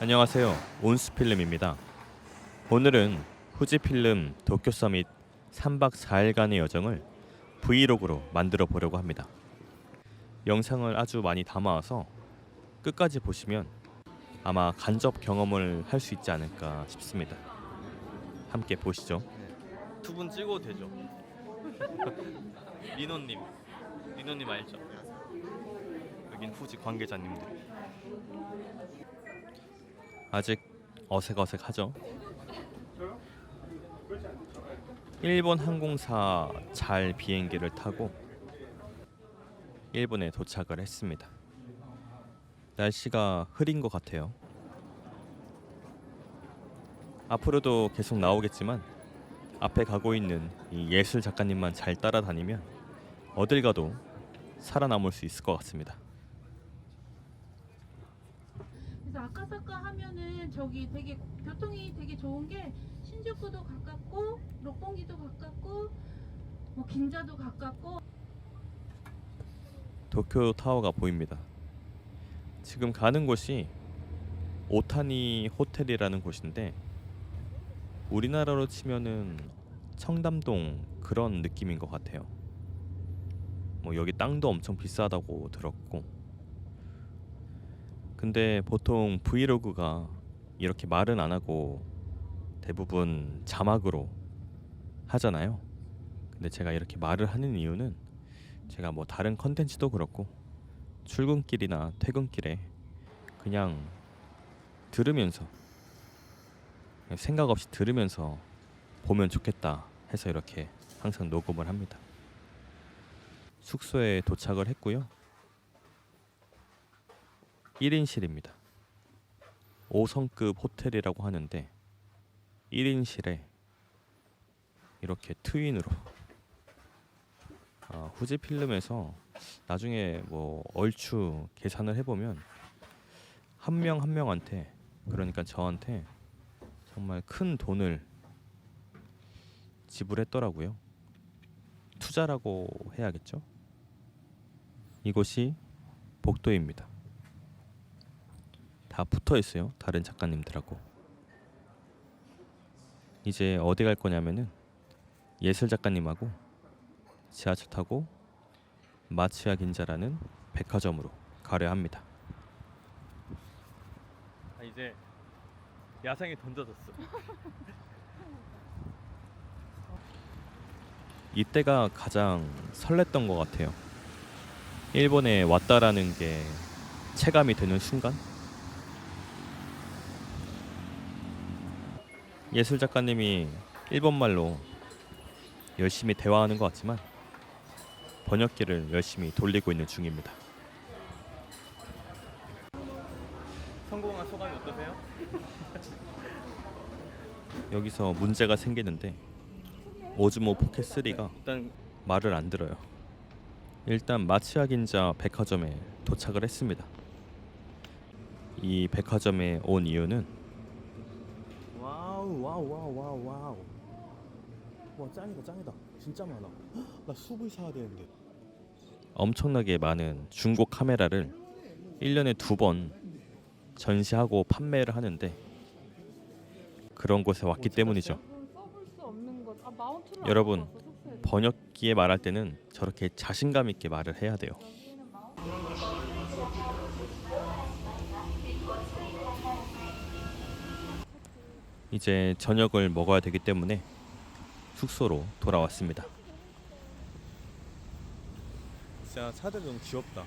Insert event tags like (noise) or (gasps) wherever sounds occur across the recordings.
안녕하세요. 온스필름입니다. 오늘은 후지필름 도쿄 서밋 3박 4일간의 여정을 브이로그로 만들어 보려고 합니다. 영상을 아주 많이 담아와서 끝까지 보시면 아마 간접 경험을 할 수 있지 않을까 싶습니다. 함께 보시죠. 두 분 찍어도 되죠? (laughs) 리노님, 리노님 알죠? 여긴 후지 관계자님들. 아직 어색어색하죠. 일본 항공사 잘 비행기를 타고 일본에 도착을 했습니다. 날씨가 흐린 것 같아요. 앞으로도 계속 나오겠지만 앞에 가고 있는 이 예술 작가님만 잘 따라다니면 어딜 가도 살아남을 수 있을 것 같습니다. 그래서 아카사카 하면은 저기 되게 교통이 되게 좋은 게 신주쿠도 가깝고 록봉기도 가깝고 뭐 긴자도 가깝고 도쿄 타워가 보입니다. 지금 가는 곳이 오타니 호텔이라는 곳인데 우리나라로 치면은 청담동 그런 느낌인 것 같아요. 뭐 여기 땅도 엄청 비싸다고 들었고 근데 보통 브이로그가 이렇게 말은 안 하고 대부분 자막으로 하잖아요. 근데 제가 이렇게 말을 하는 이유는 제가 뭐 다른 컨텐츠도 그렇고 출근길이나 퇴근길에 그냥 들으면서 생각 없이 들으면서 보면 좋겠다 해서 이렇게 항상 녹음을 합니다. 숙소에 도착을 했고요. 1인실입니다. 5성급 호텔이라고 하는데 1인실에 이렇게 트윈으로 아, 후지 필름에서 나중에 뭐 얼추 계산을 해보면 한 명 한 명한테 그러니까 저한테 정말 큰 돈을 지불했더라고요. 투자라고 해야겠죠. 이곳이 복도입니다. 다 붙어 있어요. 다른 작가님들하고. 이제 어디 갈 거냐면은 예술 작가님하고 지하철 타고 마츠야 긴자라는 백화점으로 가려 합니다. 아, 이제 야상이 던져졌어. (laughs) 이때가 가장 설렜던 것 같아요. 일본에 왔다라는 게 체감이 되는 순간. 예술 작가님이 일본말로 열심히 대화하는 것 같지만 번역기를 열심히 돌리고 있는 중입니다. 성공한 소감이 어떠세요? (laughs) 여기서 문제가 생기는데 오즈모 포켓 3가 일단 말을 안 들어요. 일단 마치아 긴자 백화점에 도착을 했습니다. 이 백화점에 온 이유는 와우 와우 와우 와우. 와우 와 짱이다 짱이다. 진짜 많아. (gasps) 나 수불 사야 되는데. 엄청나게 많은 중고 카메라를 1년에 두 번 전시하고 판매를 하는데 그런 곳에 왔기 때문이죠. 써볼 수 없는 것. 아 여러분. 번역기에 말할 때는 저렇게 자신감 있게 말을 해야 돼요 이제 저녁을 먹어야 되기 때문에 숙소로 돌아왔습니다 진짜 차들 너무 귀엽다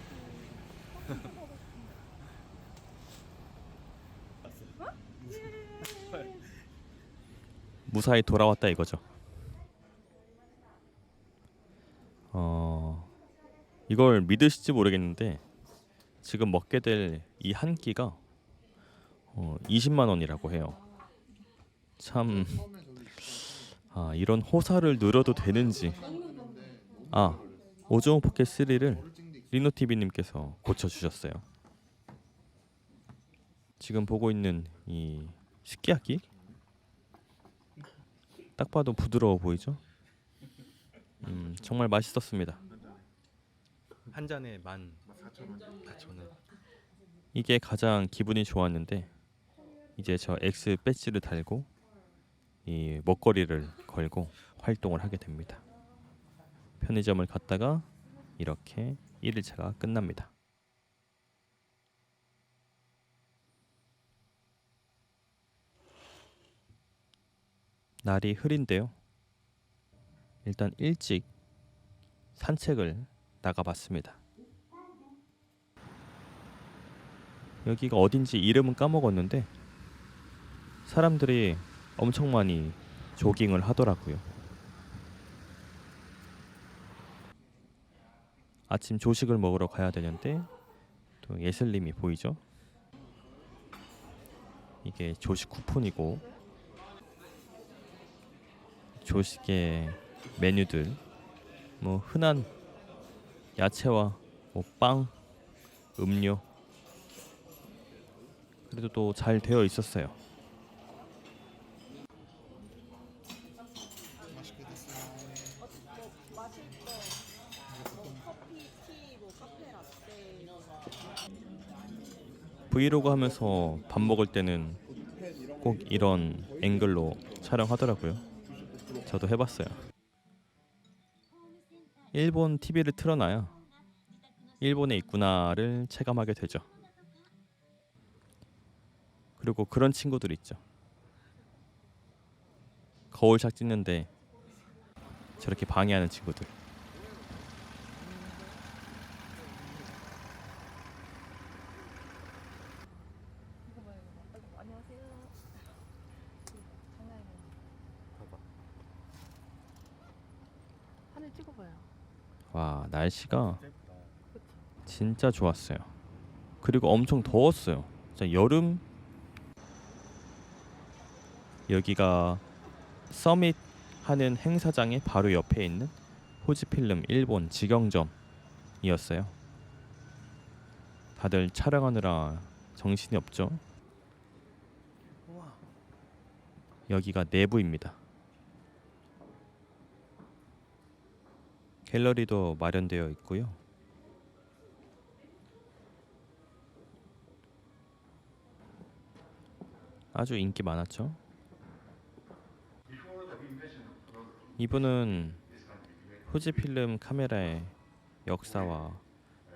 무사히 돌아왔다 이거죠. 어 이걸 믿으실지 모르겠는데 지금 먹게 될 이 한 끼가 어, 20만 원이라고 해요. 참 아, 이런 호사를 누려도 되는지. 아 오즈모 포켓 3를 리노 TV님께서 고쳐 주셨어요. 지금 보고 있는 이 스키야키 딱 봐도 부드러워 보이죠? 음, 정말 맛있었습니다. 한 잔에 만 4천 원. 이게 가장 기분이 좋았는데 이제 저 X 배지를 달고 이 먹거리를 걸고 활동을 하게 됩니다. 편의점을 갔다가 이렇게 1일차가 끝납니다. 날이 흐린데요. 일단 일찍 산책을 나가봤습니다. 여기가 어딘지 이름은 까먹었는데 사람들이 엄청 많이 조깅을 하더라고요. 아침 조식을 먹으러 가야 되는데 또 예슬님이 보이죠? 이게 조식 쿠폰이고 조식의 메뉴들 뭐 흔한 야채와 뭐 빵, 음료 그래도 또 잘 되어 있었어요. 맛있게 드세요. 마실 거, 뭐 커피, 티, 뭐 카페 라떼. 브이로그 하면서 밥 먹을 때는 꼭 이런 앵글로 촬영하더라고요. 저도 해봤어요. 일본 TV를 틀어놔야 일본에 있구나를 체감하게 되죠. 그리고 그런 친구들 있죠. 거울샷 찍는데 저렇게 방해하는 친구들. 이거 봐요, 이거 봐. 안녕하세요. 장난이네. 하늘 찍어봐요. 와 날씨가 그쵸? 진짜 좋았어요. 그리고 엄청 더웠어요. 진짜 여름 여기가 서밋 하는 행사장의 바로 옆에 있는 호지필름 일본 직영점이었어요. 다들 촬영하느라 정신이 없죠. 여기가 내부입니다. 갤러리도 마련되어 있고요. 아주 인기 많았죠. 이분은 후지 필름 카메라의 역사와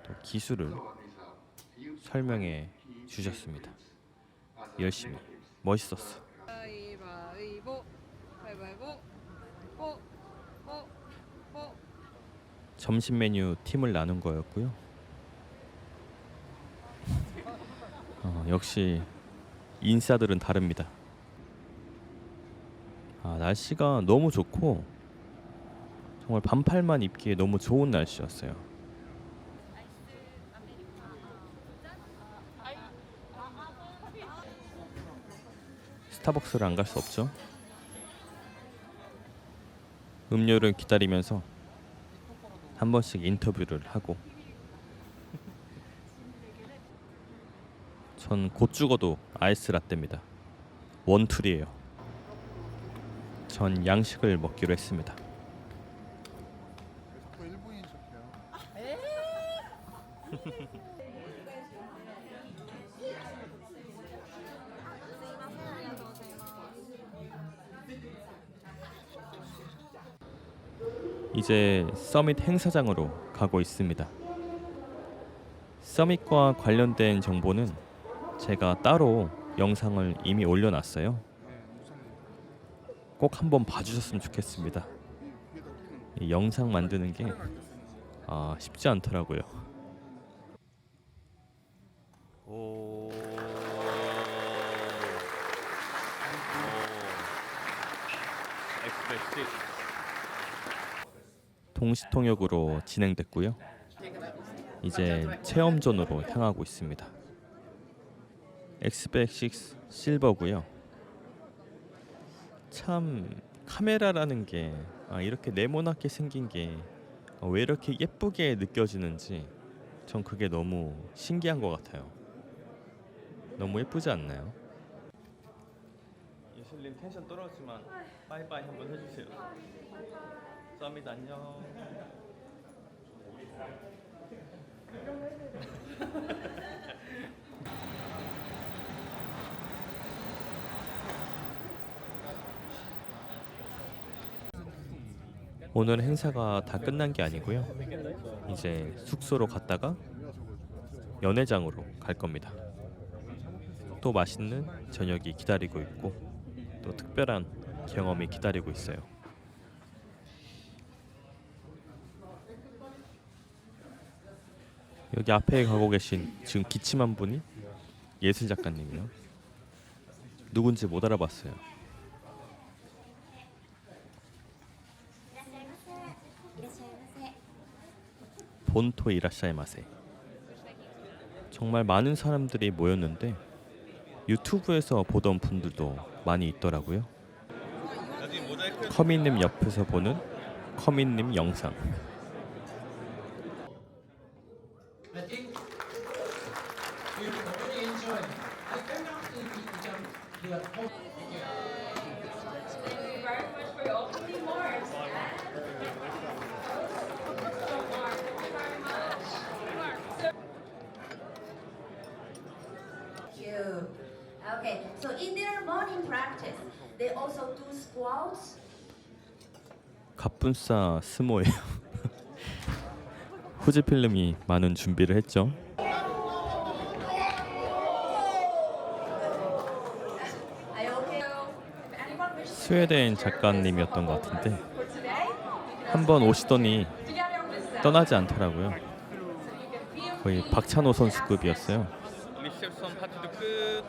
또 기술을 설명해 주셨습니다. 열심히 멋있었어. 가위바위보, 가위바위보, 뽀. 점심 메뉴 팀을 나눈 거였고요. 어, 역시 인싸들은 다릅니다. 아, 날씨가 너무 좋고 정말 반팔만 입기에 너무 좋은 날씨였어요. 스타벅스를 안 갈 수 없죠. 음료를 기다리면서 한 번씩 인터뷰를 하고 전 곧 죽어도 아이스 라떼입니다. 원툴이에요. 전 양식을 먹기로 했습니다. 이제 서밋 행사장으로 가고 있습니다. 서밋과 관련된 정보는 제가 따로 영상을 이미 올려놨어요. 꼭 한번 봐주셨으면 좋겠습니다. 영상 만드는 게. 아, 쉽지 않더라고요. 오. 동시통역으로 진행됐고요. 이제 체험존으로 향하고 있습니다. 엑스백 6 실버고요. 참 카메라라는 게 아, 이렇게 네모나게 생긴 게 어, 왜 이렇게 예쁘게 느껴지는지 전 그게 너무 신기한 것 같아요. 너무 예쁘지 않나요? 예슬님 텐션 떨어지만 빠이빠이 한번 해주세요. 감사합니다. 안녕. 오늘 행사가 다 끝난 게 아니고요. 이제 숙소로 갔다가 연회장으로 갈 겁니다. 또 맛있는 저녁이 기다리고 있고 또 특별한 경험이 기다리고 있어요. 여기 앞에 가고 계신 지금 기침한 분이 예슬 작가님이요. 누군지 못 알아봤어요. 본토 이라샤이 마세. 정말 많은 사람들이 모였는데 유튜브에서 보던 분들도 많이 있더라고요. 커민님 옆에서 보는 커민님 영상. Okay, so in their morning practice, they also do squats. 갑분싸 스모예요. 후지 필름이 많은 준비를 했죠. 스웨덴 작가님이었던 것 같은데 한 번 오시더니. 떠나지 않더라고요. 거의 박찬호 선수급이었어요. 리셉션 파티도 끝.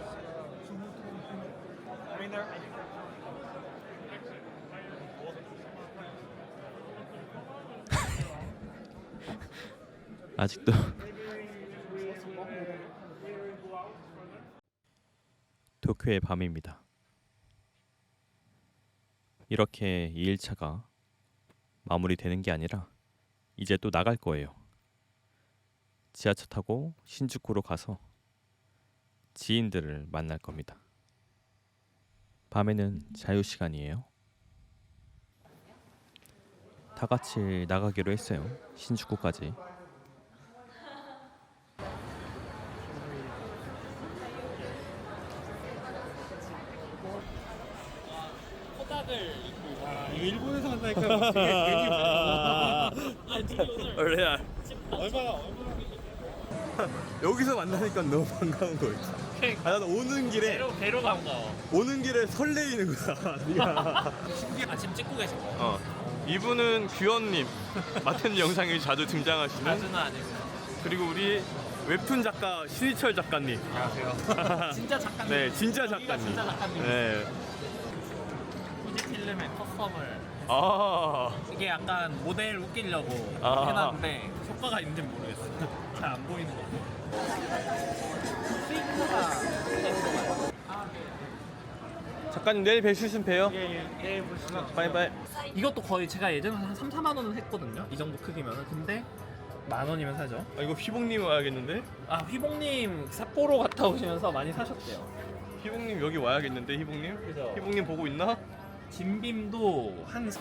아직도 (laughs) 도쿄의 밤입니다. 이렇게 2일차가 마무리되는 게 아니라 이제 또 나갈 거예요. 지하철 타고 신주쿠로 가서 지인들을 만날 겁니다. 밤에는 자유 시간이에요. 다 같이 나가기로 했어요. 신주쿠까지. 일본에서 만나니까 되게 괜히 원래야 여기서 만나니까 너무 반가운 거 있지. 아, 나도 오는 길에 배로 반가워. 오는 길에 설레이는 거야. (laughs) 네가. 아 지금 찍고 계신 거예요? 어. 이분은 규현님 맡은 영상에 자주 등장하시는 자주는 아니고. 그리고 우리 웹툰 작가 신희철 작가님. 안녕하세요. (laughs) 진짜 작가님. 네, 진짜 여기가 작가님. 진짜 작가님. 네. 필름의 컷썸을 아, 이게 약간 모델 웃기려고 아. 해놨는데 효과가 있는지 는 모르겠어요. (laughs) 잘안 보이는 거고. 스윙크가 작가님 내일 뵐수 있으면 봬요. 예예 예, 보시면 바이바이. 이것도 거의 제가 예전에 한 3, 4만 원은 했거든요. 이 정도 크기면은 근데 만 원이면 사죠. 아, 이거 휘봉님 와야겠는데? 아 휘봉님 삿포로 갔다 오시면서 많이 사셨대요. 휘봉님 여기 와야겠는데 휘봉님? 그죠. 휘봉님 보고 있나? 진빔도 한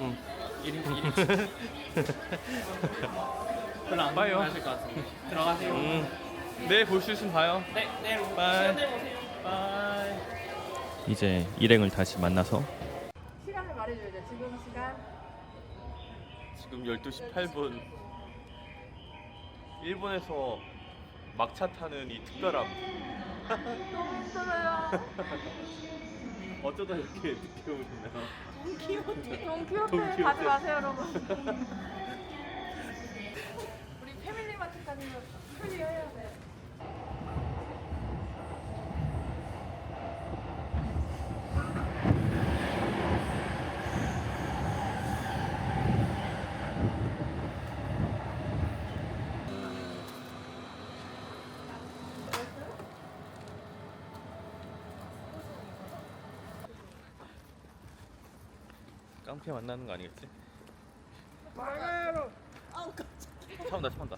응. 1인 1인 (laughs) 별로 안 봐요. 것 같은데 들어가세요. 음. 내일 볼 수 있으면 봐요. 네 내일 오고 바이. 시간 되면 오세요. 바이. 이제 일행을 다시 만나서 시간을 말해줘야죠. 지금 시간 지금 12시 8분 일본에서 막차 타는 이 특별함 (laughs) 너무 힘들어요. (laughs) 어쩌다 이렇게 늦게 오시나요? 돈키호테 돈키호테. 가지 마세요, 여러분. 우리 패밀리마트까지는 클리어해야 돼. 깡패 만나는 거 아니겠지? 참다 참다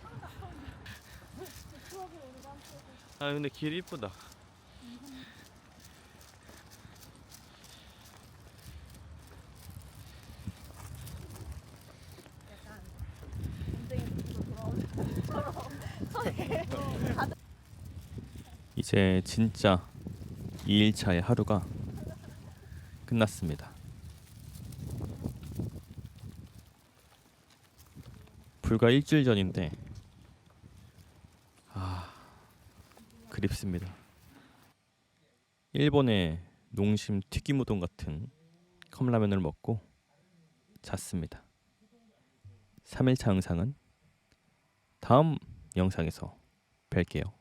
아 근데 길 이쁘다 이제 진짜 2일차의 하루가 끝났습니다. 불과 일주일 전인데 아 그립습니다. 일본의 농심 튀김 우동 같은 컵라면을 먹고 잤습니다. 3일차 영상은 다음 영상에서 뵐게요.